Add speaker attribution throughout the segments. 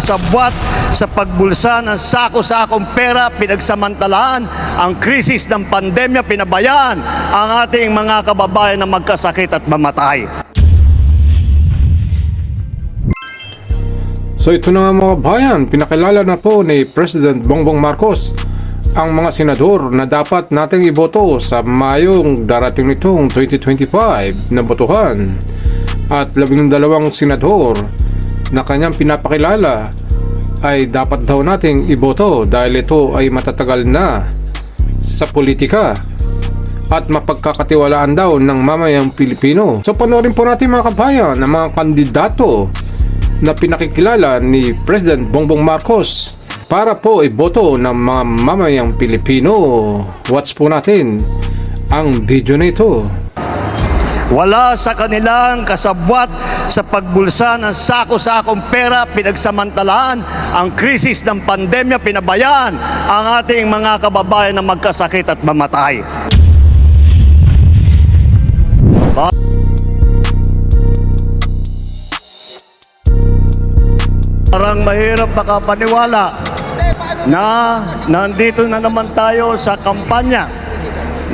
Speaker 1: Sabwat sa pagbulsa ng sako-sakong pera, pinagsamantalaan ang krisis ng pandemya, pinabayaan ang ating mga kababayan na magkasakit at mamatay.
Speaker 2: So ito na nga mga bayan, pinakilala na po ni President Bongbong Marcos ang mga senador na dapat nating iboto sa Mayong darating nitong 2025 na botohan at labing dalawang senador na kanyang pinapakilala ay dapat daw nating iboto dahil ito ay matatagal na sa politika at mapagkakatiwalaan daw ng mamayang Pilipino. So panoorin po natin mga kabayan ang mga kandidato na pinakikilala ni President Bongbong Marcos para po iboto ng mga mamayang Pilipino. Watch po natin ang video na ito.
Speaker 1: Wala sa kanilang kasabwat sa pagbulsa ng sako-sakong pera, pinagsamantalaan ang krisis ng pandemya, pinabayaan ang ating mga kababayan na magkasakit at mamatay. Parang mahirap makapaniwala na nandito na naman tayo sa kampanya.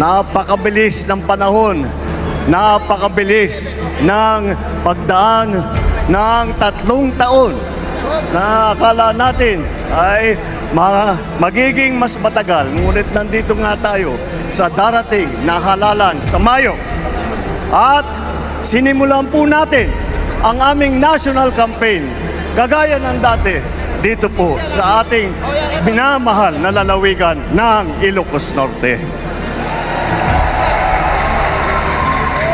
Speaker 1: Napakabilis ng panahon. Napakabilis ng pagdaan ng tatlong taon na akala natin ay ma- magiging mas matagal. Ngunit nandito nga tayo sa darating na halalan sa Mayo. At sinimulan po natin ang aming national campaign kagaya ng dati dito po sa ating minamahal na lalawigan ng Ilocos Norte.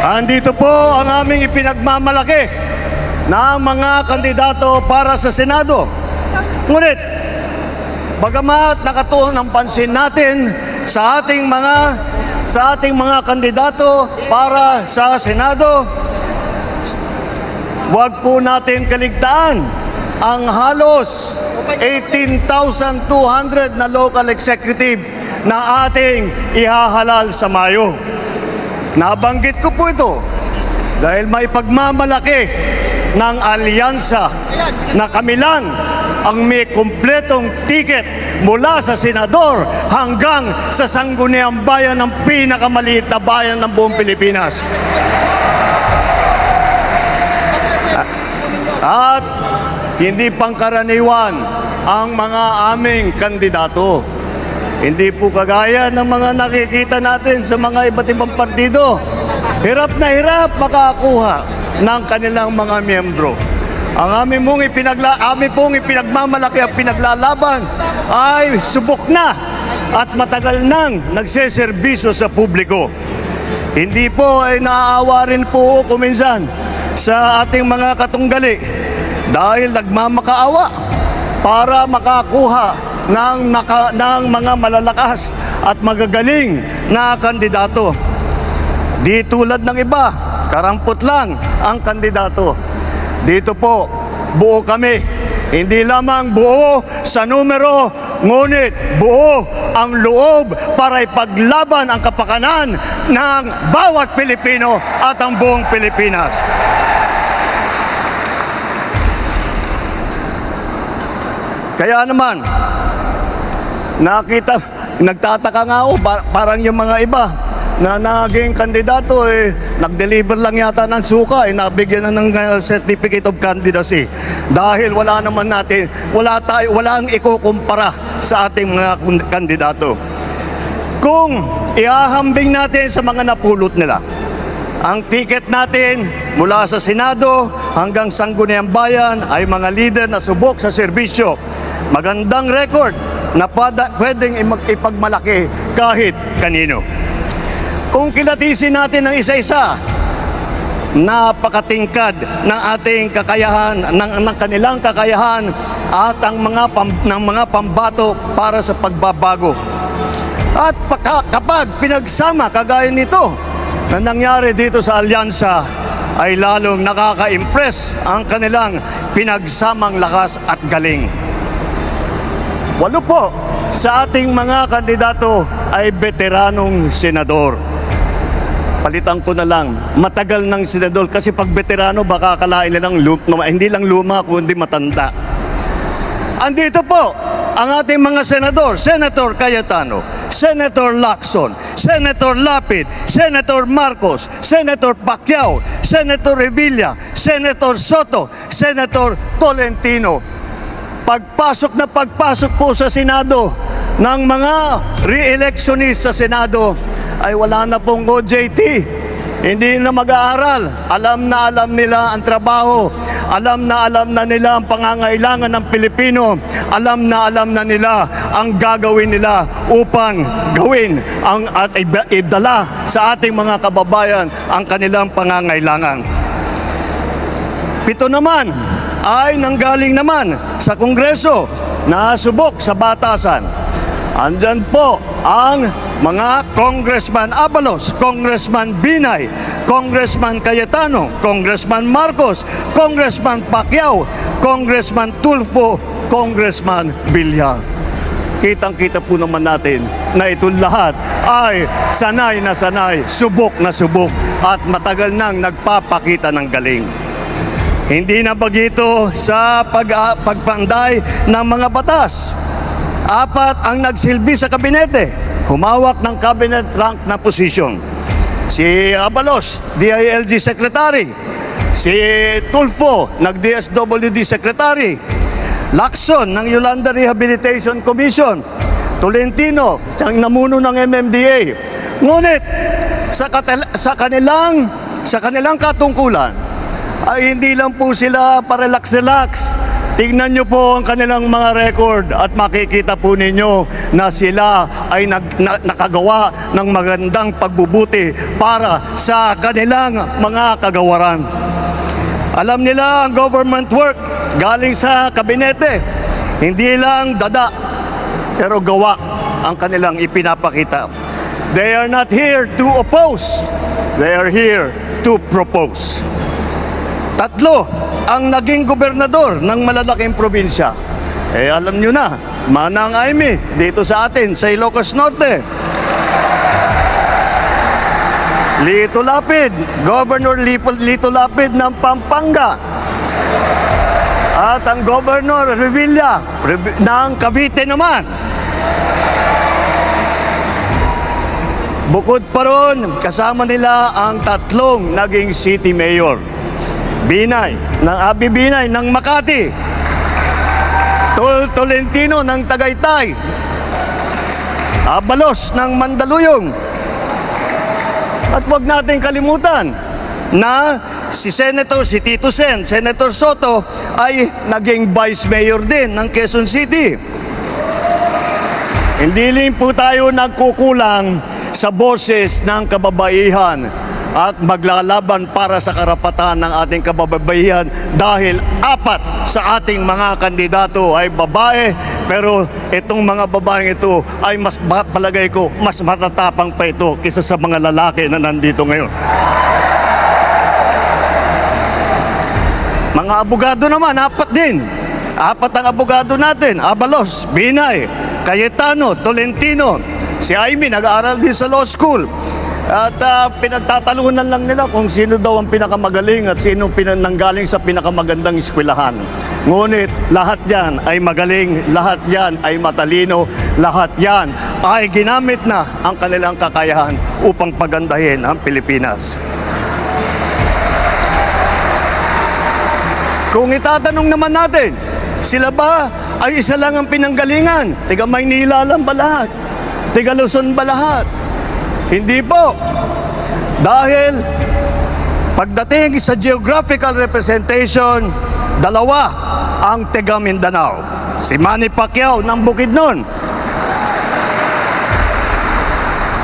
Speaker 1: Andito po ang aming ipinagmamalaki na mga kandidato para sa Senado. Ngunit, bagamat nakatuon ang pansin natin sa ating mga sa ating mga kandidato para sa Senado, Huwag po natin kaligtaan ang halos 18,200 na local executive na ating ihahalal sa Mayo. Nabanggit ko po ito dahil may pagmamalaki ng alyansa na kami lang ang may kumpletong ticket mula sa senador hanggang sa sangguniang bayan ng pinakamaliit na bayan ng buong Pilipinas. At hindi pangkaraniwan ang mga aming kandidato. Hindi po kagaya ng mga nakikita natin sa mga iba't ibang partido. Hirap na hirap makakuha ng kanilang mga miyembro. Ang aming mong ipinagla, aming pong ipinagmamalaki at pinaglalaban ay subok na at matagal nang nagseserbisyo sa publiko. Hindi po ay naaawa rin po kuminsan sa ating mga katunggali dahil nagmamakaawa para makakuha ng, naka, ng mga malalakas at magagaling na kandidato. Di tulad ng iba, karampot lang ang kandidato. Dito po, buo kami. Hindi lamang buo sa numero, ngunit buo ang loob para ipaglaban ang kapakanan ng bawat Pilipino at ang buong Pilipinas. Kaya naman, nakita, nagtataka nga ako, pa- parang yung mga iba na naging kandidato, eh, nag-deliver lang yata ng suka, eh, nabigyan na ng uh, certificate of candidacy. Dahil wala naman natin, wala tayo, wala ang ikukumpara sa ating mga kandidato. Kung ihahambing natin sa mga napulot nila, ang ticket natin mula sa Senado hanggang Sangguniang Bayan ay mga leader na subok sa serbisyo. Magandang record na pwedeng ipagmalaki kahit kanino. Kung kilatisin natin ng isa-isa, napakatingkad ng ating kakayahan, ng, ng kanilang kakayahan at ang mga, pam, ng mga pambato para sa pagbabago. At paka, kapag pinagsama kagaya nito na nangyari dito sa alyansa, ay lalong nakaka-impress ang kanilang pinagsamang lakas at galing. Walo po sa ating mga kandidato ay veteranong senador. Palitan ko na lang, matagal ng senador kasi pag veterano baka akalain nilang lu- hindi lang luma kundi matanda. andito po ang ating mga senador, Senator Cayetano, Senator Lacson, Senator Lapid, Senator Marcos, Senator Pacquiao, Senator Revilla, Senator Soto, Senator Tolentino. Pagpasok na pagpasok po sa Senado ng mga re-electionist sa Senado ay wala na pong OJT. Hindi na mag-aaral. Alam na alam nila ang trabaho. Alam na alam na nila ang pangangailangan ng Pilipino. Alam na alam na nila ang gagawin nila upang gawin ang at ibdala sa ating mga kababayan ang kanilang pangangailangan. Pito naman ay nanggaling naman sa Kongreso na subok sa batasan. Andyan po ang mga Congressman Abalos, Congressman Binay, Congressman Cayetano, Congressman Marcos, Congressman Pacquiao, Congressman Tulfo, Congressman Villar. Kitang-kita po naman natin na ito lahat ay sanay na sanay, subok na subok at matagal nang nagpapakita ng galing. Hindi na bagito sa pag, ah, pagpanday ng mga batas. Apat ang nagsilbi sa kabinete, humawak ng cabinet rank na posisyon. Si Abalos, DILG Secretary. Si Tulfo, nag-DSWD Secretary. Lacson ng Yolanda Rehabilitation Commission. Tolentino, siyang namuno ng MMDA. Ngunit sa, sa kanilang sa kanilang katungkulan ay hindi lang po sila parelax-relax. Tingnan nyo po ang kanilang mga record at makikita po ninyo na sila ay nag, na- nakagawa ng magandang pagbubuti para sa kanilang mga kagawaran. Alam nila ang government work galing sa kabinete. Hindi lang dada, pero gawa ang kanilang ipinapakita. They are not here to oppose. They are here to propose. Tatlo ang naging gobernador ng malalaking probinsya. Eh alam nyo na, Manang Aimee dito sa atin sa Ilocos Norte. Lito Lapid, Governor Lito Lapid ng Pampanga. At ang Governor Revilla Rev- ng Cavite naman. Bukod pa ron, kasama nila ang tatlong naging city mayor. Binay, ng Abi Binay ng Makati. Tol Tolentino ng Tagaytay. Abalos ng Mandaluyong. At wag natin kalimutan na si Senator, si Tito Sen, Senator Soto ay naging Vice Mayor din ng Quezon City. Hindi rin po tayo nagkukulang sa boses ng kababaihan at maglalaban para sa karapatan ng ating kababaihan dahil apat sa ating mga kandidato ay babae pero itong mga babaeng ito ay mas palagay ko mas matatapang pa ito kaysa sa mga lalaki na nandito ngayon. Mga abogado naman, apat din. Apat ang abogado natin. Abalos, Binay, Cayetano, Tolentino. Si Aimee nag-aaral din sa law school. At ah, pinagtatalunan lang nila kung sino daw ang pinakamagaling at sino pinananggaling sa pinakamagandang eskwelahan. Ngunit lahat yan ay magaling, lahat yan ay matalino, lahat yan ay ginamit na ang kanilang kakayahan upang pagandahin ang Pilipinas. Kung itatanong naman natin, sila ba ay isa lang ang pinanggalingan? Tiga Maynila lang ba lahat? Tiga Luzon ba lahat? Hindi po. Dahil pagdating sa geographical representation, dalawa ang tiga Mindanao. Si Manny Pacquiao ng Bukidnon.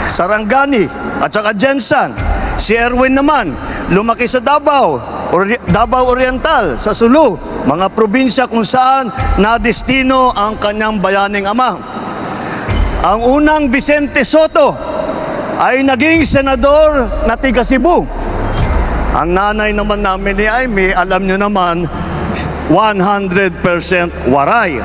Speaker 1: Sarangani at saka Jensan. Si Erwin naman, lumaki sa Davao, Ori- Davao Oriental, sa Sulu, mga probinsya kung saan nadestino ang kanyang bayaning ama. Ang unang Vicente Soto ay naging senador na tiga Cebu. Ang nanay naman namin ni Aimee, alam nyo naman, 100% waray.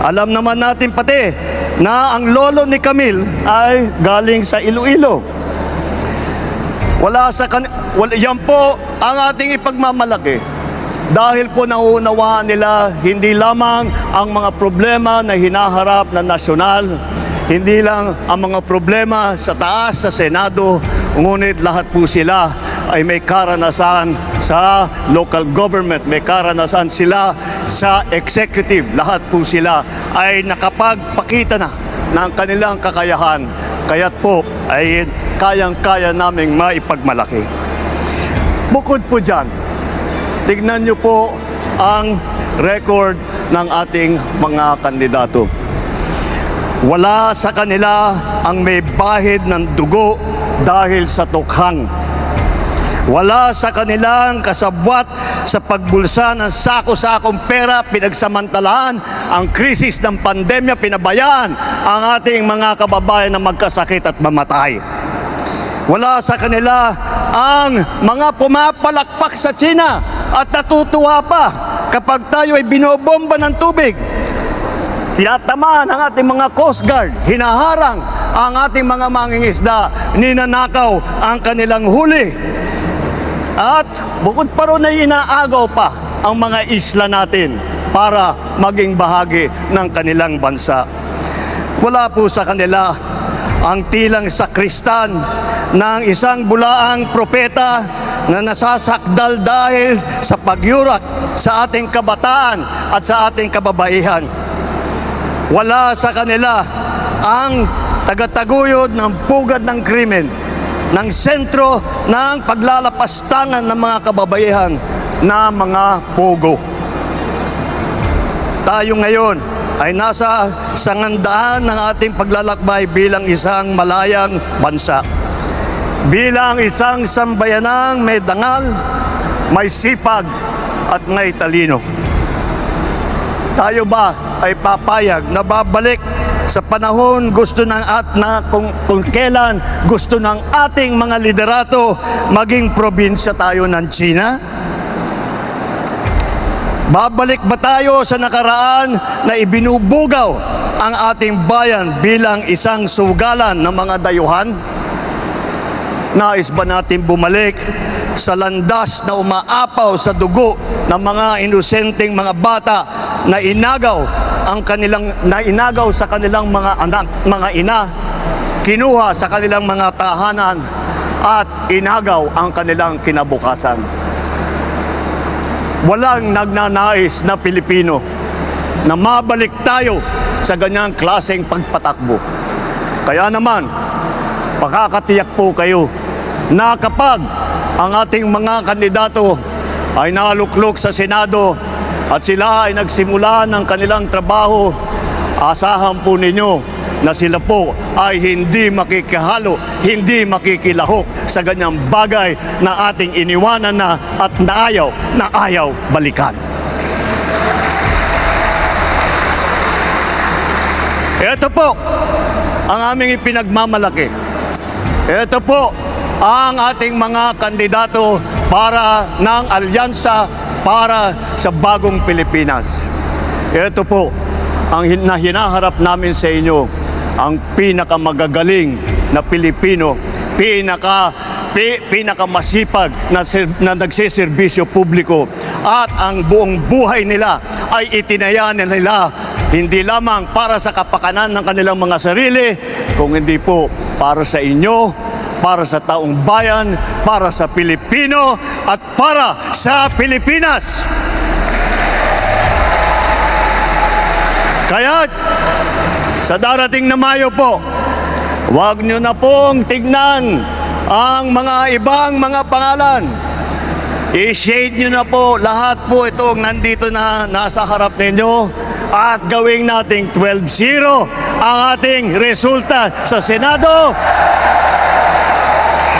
Speaker 1: Alam naman natin pati na ang lolo ni Camille ay galing sa Iloilo. Wala sa kan wala, yan po ang ating ipagmamalaki. dahil po nauunawaan nila hindi lamang ang mga problema na hinaharap na nasyonal, hindi lang ang mga problema sa taas sa Senado, ngunit lahat po sila ay may karanasan sa local government, may karanasan sila sa executive. Lahat po sila ay nakapagpakita na ng kanilang kakayahan. Kaya't po ay kayang-kaya naming maipagmalaki. Bukod po dyan, tignan niyo po ang record ng ating mga kandidato. Wala sa kanila ang may bahid ng dugo dahil sa tukhang. Wala sa kanilang kasabwat sa pagbulsa ng sako-sakong pera, pinagsamantalaan ang krisis ng pandemya, pinabayaan ang ating mga kababayan na magkasakit at mamatay. Wala sa kanila ang mga pumapalakpak sa China at natutuwa pa kapag tayo ay binobomba ng tubig. Tinatamaan ang ating mga Coast Guard, hinaharang ang ating mga mangingisda, ninanakaw ang kanilang huli. At bukod pa ron ay inaagaw pa ang mga isla natin para maging bahagi ng kanilang bansa. Wala po sa kanila ang tilang sakristan ng isang bulaang propeta na nasasakdal dahil sa pagyurak sa ating kabataan at sa ating kababaihan. Wala sa kanila ang tagataguyod ng pugad ng krimen, ng sentro ng paglalapastangan ng mga kababaihan na mga pogo. Tayo ngayon ay nasa sangandaan ng ating paglalakbay bilang isang malayang bansa. Bilang isang sambayanang may dangal, may sipag at may talino. Tayo ba ay papayag na babalik sa panahon gusto ng at na kung, kung kailan gusto ng ating mga liderato maging probinsya tayo ng China? Babalik ba tayo sa nakaraan na ibinubugaw ang ating bayan bilang isang sugalan ng mga dayuhan? Nais ba natin bumalik sa landas na umaapaw sa dugo ng mga inosenteng mga bata na inagaw ang kanilang na inagaw sa kanilang mga anak, mga ina, kinuha sa kanilang mga tahanan at inagaw ang kanilang kinabukasan. Walang nagnanais na Pilipino na mabalik tayo sa ganyang klaseng pagpatakbo. Kaya naman, pakakatiyak po kayo na kapag ang ating mga kandidato ay naluklok sa Senado at sila ay nagsimula ng kanilang trabaho, asahan po ninyo na sila po ay hindi makikihalo, hindi makikilahok sa ganyang bagay na ating iniwanan na at naayaw, na ayaw balikan. Ito po ang aming ipinagmamalaki. Ito po ang ating mga kandidato para ng alyansa para sa bagong Pilipinas. Ito po ang hin- na hinaharap namin sa inyo, ang pinakamagagaling na Pilipino, pinaka pi, pinakamasipag na, na nagsiservisyo publiko at ang buong buhay nila ay itinaya nila hindi lamang para sa kapakanan ng kanilang mga sarili, kung hindi po para sa inyo, para sa taong bayan, para sa Pilipino at para sa Pilipinas. Kaya sa darating na Mayo po, huwag nyo na pong tignan ang mga ibang mga pangalan. I-shade nyo na po lahat po itong nandito na nasa harap ninyo at gawing nating 12-0 ang ating resulta sa Senado.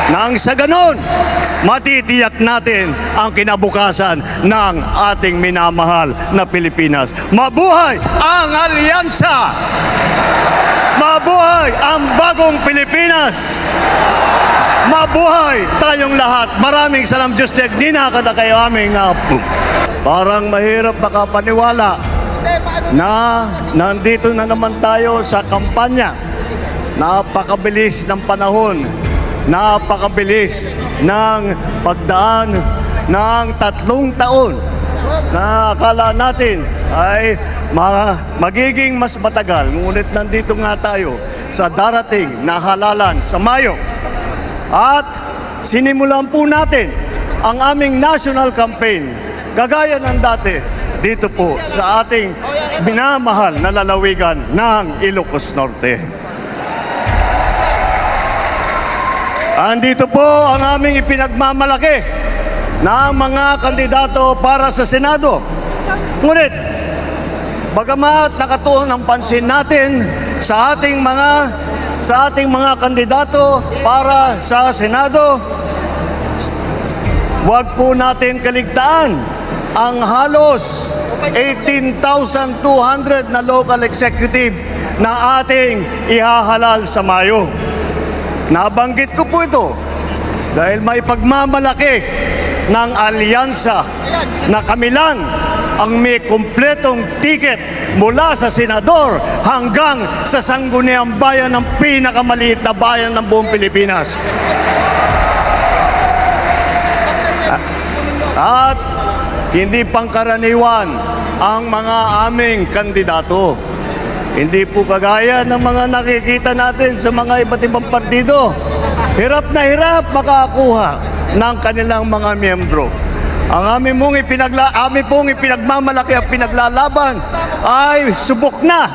Speaker 1: Nang sa ganon, matitiyak natin ang kinabukasan ng ating minamahal na Pilipinas. Mabuhay ang alyansa! Mabuhay ang bagong Pilipinas! Mabuhay tayong lahat. Maraming salam Diyos Tek. Di na kada kayo aming uh, parang mahirap makapaniwala na nandito na naman tayo sa kampanya. Napakabilis ng panahon. Napakabilis ng pagdaan ng tatlong taon. na akala natin ay ma- magiging mas matagal. Ngunit nandito nga tayo sa darating na halalan sa Mayo. At sinimulan po natin ang aming national campaign kagaya ng dati dito po sa ating minamahal na lalawigan ng Ilocos Norte. Andito po ang aming ipinagmamalaki na mga kandidato para sa Senado. Ngunit, bagamat nakatuon ang pansin natin sa ating mga sa ating mga kandidato para sa Senado, Huwag po natin kaligtaan ang halos 18,200 na local executive na ating ihahalal sa Mayo. Nabanggit ko po ito dahil may pagmamalaki ng alyansa na kami lang ang may kumpletong ticket mula sa senador hanggang sa sangguniang bayan ng pinakamaliit na bayan ng buong Pilipinas. At hindi pangkaraniwan ang mga aming kandidato. Hindi po kagaya ng mga nakikita natin sa mga iba't ibang partido. Hirap na hirap makakuha ng kanilang mga miyembro. Ang aming mong ipinagla, aming pong ipinagmamalaki at pinaglalaban ay subok na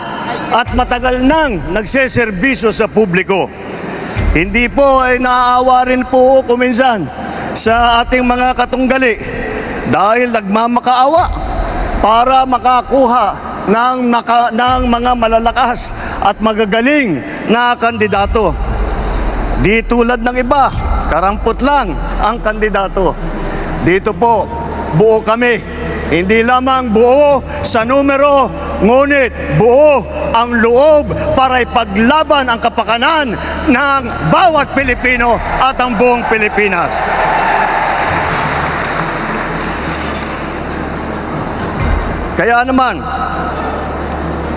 Speaker 1: at matagal nang nagseserbisyo sa publiko. Hindi po ay naaawa rin po ako minsan sa ating mga katunggali dahil nagmamakaawa para makakuha ng, naka, ng mga malalakas at magagaling na kandidato. Di tulad ng iba, karampot lang ang kandidato. Dito po, buo kami. Hindi lamang buo sa numero, ngunit buo ang loob para ipaglaban ang kapakanan ng bawat Pilipino at ang buong Pilipinas. Kaya naman,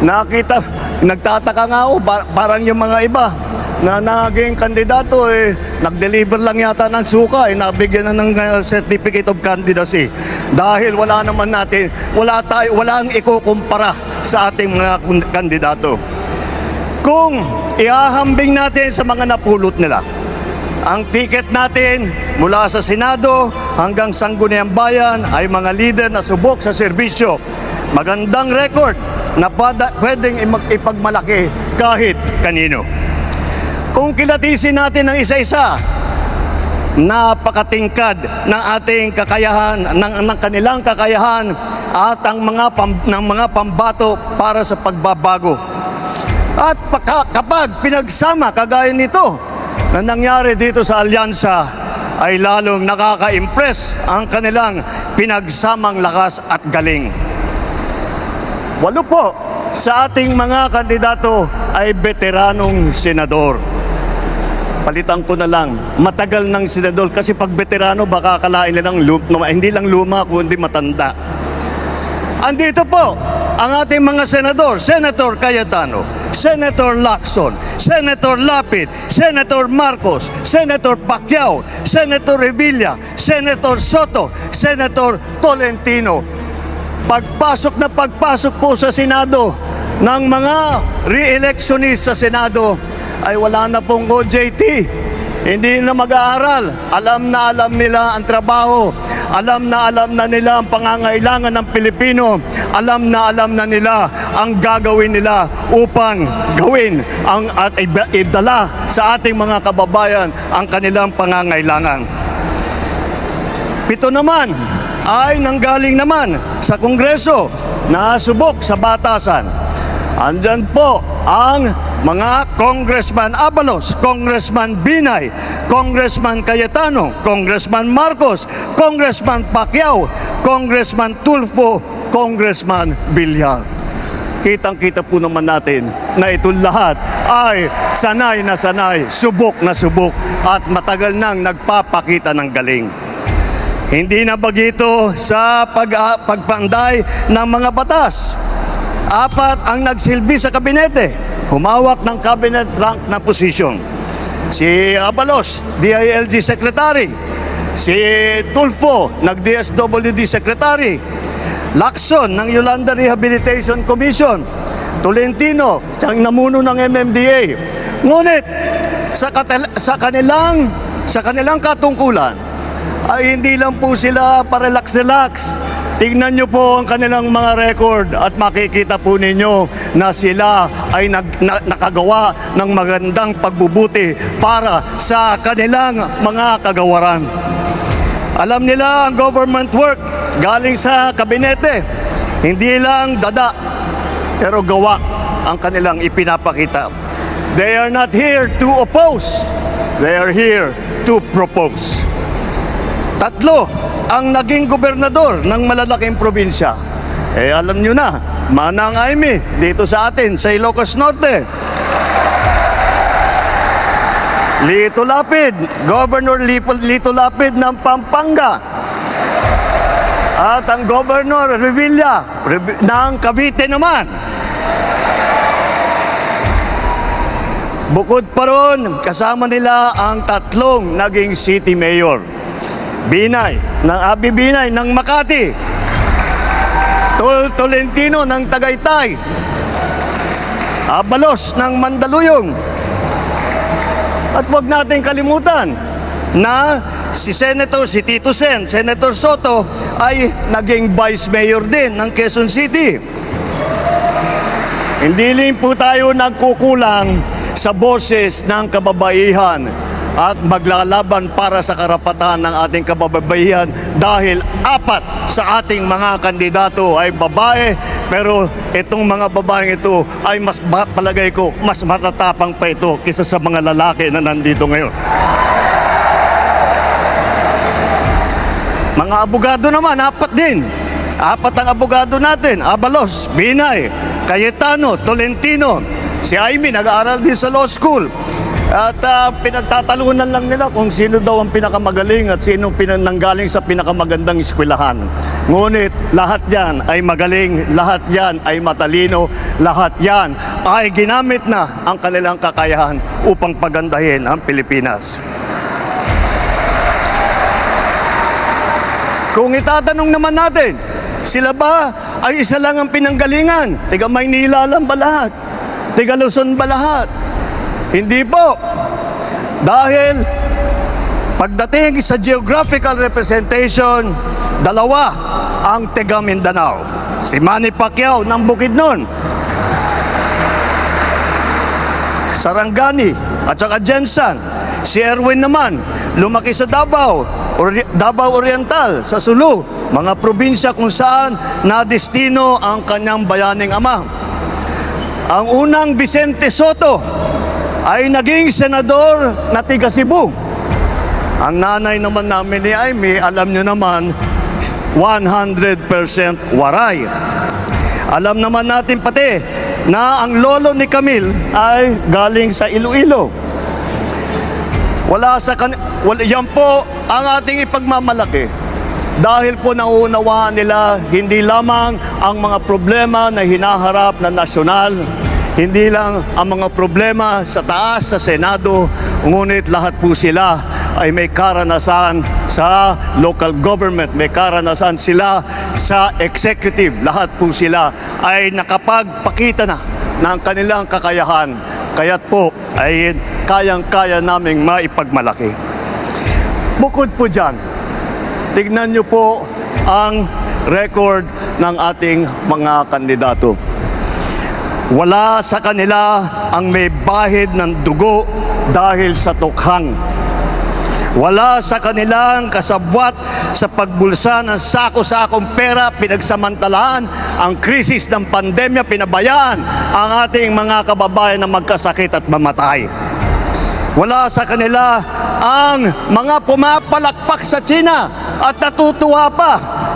Speaker 1: nakita, nagtataka nga ako, par- parang yung mga iba na naging kandidato, eh, nag-deliver lang yata ng suka, eh, nabigyan na ng uh, certificate of candidacy. Dahil wala naman natin, wala tayo, wala ang ikukumpara sa ating mga kandidato. Kung ihahambing natin sa mga napulot nila, ang ticket natin mula sa Senado hanggang Sangguniang Bayan ay mga leader na subok sa serbisyo. Magandang record na pwedeng ipagmalaki kahit kanino. Kung kilatisin natin ng isa-isa, napakatingkad ng ating kakayahan, ng, ng kanilang kakayahan at ang mga, pam, ng mga pambato para sa pagbabago. At paka, kapag pinagsama kagaya nito na nangyari dito sa alyansa ay lalong nakaka-impress ang kanilang pinagsamang lakas at galing. Walo po sa ating mga kandidato ay veteranong senador. Palitan ko na lang, matagal ng senador kasi pag veterano baka akalain nilang hindi lang luma kundi matanda. Andito po ang ating mga senador, Senator Cayetano, Senator Lacson, Senator Lapid, Senator Marcos, Senator Pacquiao, Senator Revilla, Senator Soto, Senator Tolentino. Pagpasok na pagpasok po sa Senado ng mga re-electionist sa Senado ay wala na pong OJT. Hindi na mag-aaral. Alam na alam nila ang trabaho. Alam na alam na nila ang pangangailangan ng Pilipino. Alam na alam na nila ang gagawin nila upang gawin ang at idala sa ating mga kababayan ang kanilang pangangailangan. Pito naman ay nanggaling naman sa Kongreso na subok sa batasan. Andyan po ang mga Congressman Abalos, Congressman Binay, Congressman Cayetano, Congressman Marcos, Congressman Pacquiao, Congressman Tulfo, Congressman Villar. Kitang-kita po naman natin na ito lahat ay sanay na sanay, subok na subok at matagal nang nagpapakita ng galing. Hindi na bagito sa pag, pagpanday ng mga batas. Apat ang nagsilbi sa kabinete. Humawak ng cabinet rank na posisyon. Si Abalos, DILG Secretary. Si Tulfo, nag-DSWD Secretary. Lacson ng Yolanda Rehabilitation Commission, Tolentino, siyang namuno ng MMDA. Ngunit sa, sa kanilang sa kanilang katungkulan ay hindi lang po sila parelax-relax. Tingnan nyo po ang kanilang mga record at makikita po ninyo na sila ay nag, na- nakagawa ng magandang pagbubuti para sa kanilang mga kagawaran. Alam nila ang government work galing sa kabinete. Hindi lang dada, pero gawa ang kanilang ipinapakita. They are not here to oppose. They are here to propose. Tatlo ang naging gobernador ng malalaking probinsya. Eh alam nyo na, Manang Aimee dito sa atin sa Ilocos Norte. Lito Lapid, Governor Lito Lapid ng Pampanga. At ang Governor Revilla Revi- ng Cavite naman. Bukod pa ron, kasama nila ang tatlong naging city mayor. Binay, ng Abi Binay ng Makati. Tol Tolentino ng Tagaytay. Abalos ng Mandaluyong. At wag natin kalimutan na si Senator, si Tito Sen, Senator Soto ay naging Vice Mayor din ng Quezon City. Hindi rin po tayo nagkukulang sa boses ng kababaihan at maglalaban para sa karapatan ng ating kababaihan dahil apat sa ating mga kandidato ay babae pero itong mga babaeng ito ay mas palagay ko mas matatapang pa ito kaysa sa mga lalaki na nandito ngayon. Mga abogado naman, apat din. Apat ang abogado natin. Abalos, Binay, Cayetano, Tolentino. Si Aimee nag-aaral din sa law school. At ah, pinagtatalunan lang nila kung sino daw ang pinakamagaling at sino pinananggaling sa pinakamagandang eskwelahan. Ngunit lahat yan ay magaling, lahat yan ay matalino, lahat yan ay ginamit na ang kanilang kakayahan upang pagandahin ang Pilipinas. Kung itatanong naman natin, sila ba ay isa lang ang pinanggalingan? Tiga Maynila lang ba lahat? Tiga Luzon ba lahat? Hindi po. Dahil pagdating sa geographical representation, dalawa ang tiga Mindanao. Si Manny Pacquiao ng Bukidnon, Sarangani at saka Jensan. Si Erwin naman, lumaki sa Davao, Ori- Davao Oriental, sa Sulu, mga probinsya kung saan nadestino ang kanyang bayaning ama. Ang unang Vicente Soto ay naging senador na tiga Cebu. Ang nanay naman namin ni Aimee, alam nyo naman, 100% waray. Alam naman natin pati na ang lolo ni Camille ay galing sa Iloilo. Wala sa kan wala, yan po ang ating ipagmamalaki. Dahil po nauunawaan nila hindi lamang ang mga problema na hinaharap na nasyonal, hindi lang ang mga problema sa taas sa Senado, ngunit lahat po sila ay may karanasan sa local government, may karanasan sila sa executive. Lahat po sila ay nakapagpakita na ng kanilang kakayahan. Kaya't po ay kayang-kaya naming maipagmalaki. Bukod po dyan, tignan nyo po ang record ng ating mga kandidato. Wala sa kanila ang may bahid ng dugo dahil sa tukhang. Wala sa kanilang kasabwat sa pagbulsa ng sako-sakong pera, pinagsamantalaan ang krisis ng pandemya, pinabayaan ang ating mga kababayan na magkasakit at mamatay. Wala sa kanila ang mga pumapalakpak sa China at natutuwa pa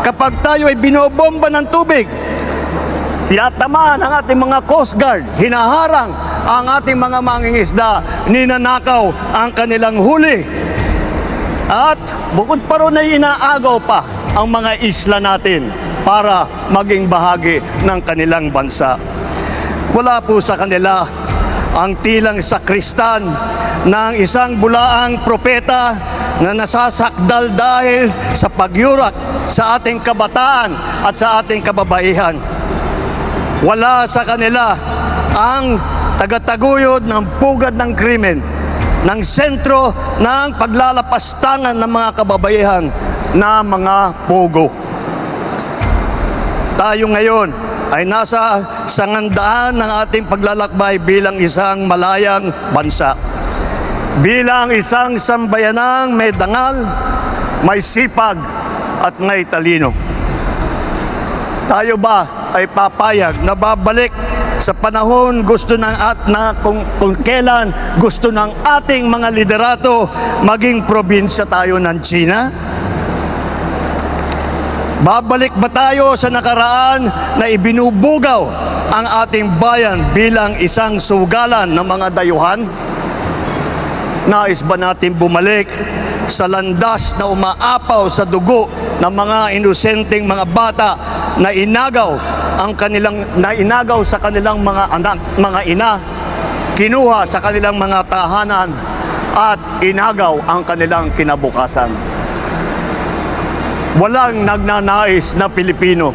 Speaker 1: kapag tayo ay binobomba ng tubig. Tinatamaan ang ating mga Coast Guard, hinaharang ang ating mga mangingisda, ninanakaw ang kanilang huli. At bukod pa ron ay inaagaw pa ang mga isla natin para maging bahagi ng kanilang bansa. Wala po sa kanila ang tilang sakristan ng isang bulaang propeta na nasasakdal dahil sa pagyurak sa ating kabataan at sa ating kababaihan. Wala sa kanila ang tagataguyod ng pugad ng krimen, ng sentro ng paglalapastangan ng mga kababaihan na mga pugo. Tayo ngayon ay nasa sangandaan ng ating paglalakbay bilang isang malayang bansa. Bilang isang sambayanang may dangal, may sipag at may talino. Tayo ba ay papayag na babalik sa panahon gusto ng at na kung, kung kailan gusto ng ating mga liderato maging probinsya tayo ng China? Babalik ba tayo sa nakaraan na ibinubugaw ang ating bayan bilang isang sugalan ng mga dayuhan? Nais ba natin bumalik sa landas na umaapaw sa dugo ng mga inosenteng mga bata na inagaw ang kanilang na inagaw sa kanilang mga anak, mga ina, kinuha sa kanilang mga tahanan at inagaw ang kanilang kinabukasan. Walang nagnanais na Pilipino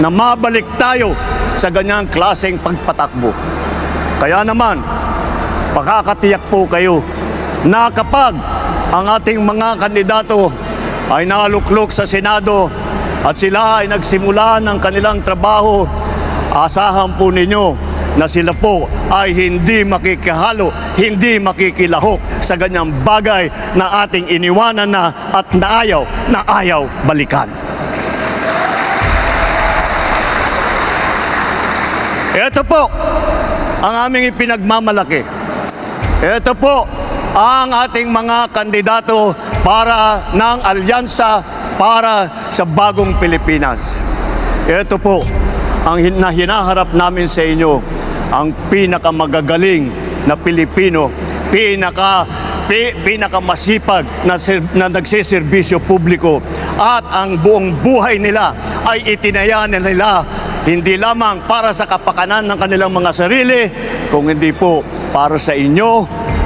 Speaker 1: na mabalik tayo sa ganyang klaseng pagpatakbo. Kaya naman, pakakatiyak po kayo na kapag ang ating mga kandidato ay naluklok sa Senado at sila ay nagsimula ng kanilang trabaho, asahan po ninyo na sila po ay hindi makikihalo, hindi makikilahok sa ganyang bagay na ating iniwanan na at naayaw, na ayaw balikan. Ito po ang aming ipinagmamalaki. Ito po ang ating mga kandidato para ng alyansa para sa bagong Pilipinas. Ito po ang na hinaharap namin sa inyo, ang pinakamagagaling na Pilipino, pinaka pi, pinakamasipag na, na nagsiservisyo publiko at ang buong buhay nila ay itinaya nila hindi lamang para sa kapakanan ng kanilang mga sarili, kung hindi po para sa inyo,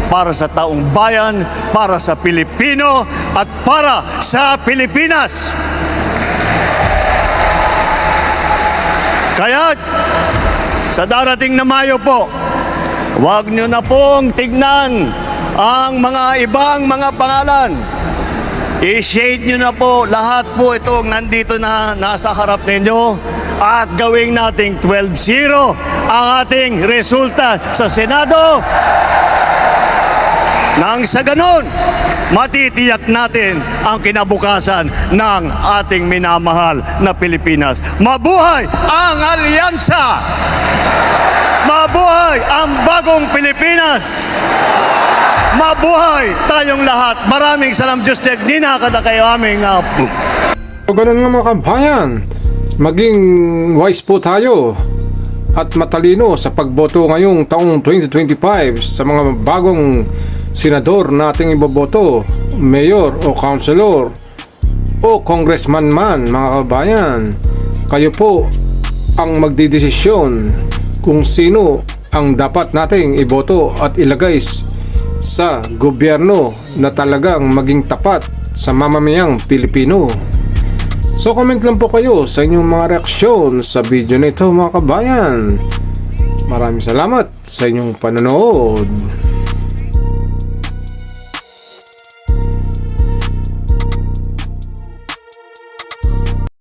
Speaker 1: para sa taong bayan, para sa Pilipino, at para sa Pilipinas. Kaya, sa darating na Mayo po, huwag nyo na pong tignan ang mga ibang mga pangalan. I-shade nyo na po lahat po itong nandito na nasa harap ninyo at gawing nating 12-0 ang ating resulta sa Senado. Nang sa ganon, matitiyak natin ang kinabukasan ng ating minamahal na Pilipinas. Mabuhay ang alyansa! Mabuhay ang bagong Pilipinas! Mabuhay tayong lahat. Maraming salam, Diyos Tek. Di na kada kayo aming uh,
Speaker 2: So ganun nga mga kabayan, maging wise po tayo at matalino sa pagboto ngayong taong 2025 sa mga bagong senador nating iboboto, mayor o councilor o congressman man mga kabayan. Kayo po ang magdidesisyon kung sino ang dapat nating iboto at ilagay sa gobyerno na talagang maging tapat sa mamamayang Pilipino. So comment lang po kayo sa inyong mga reaksyon sa video na ito mga kabayan. Maraming salamat sa inyong panonood.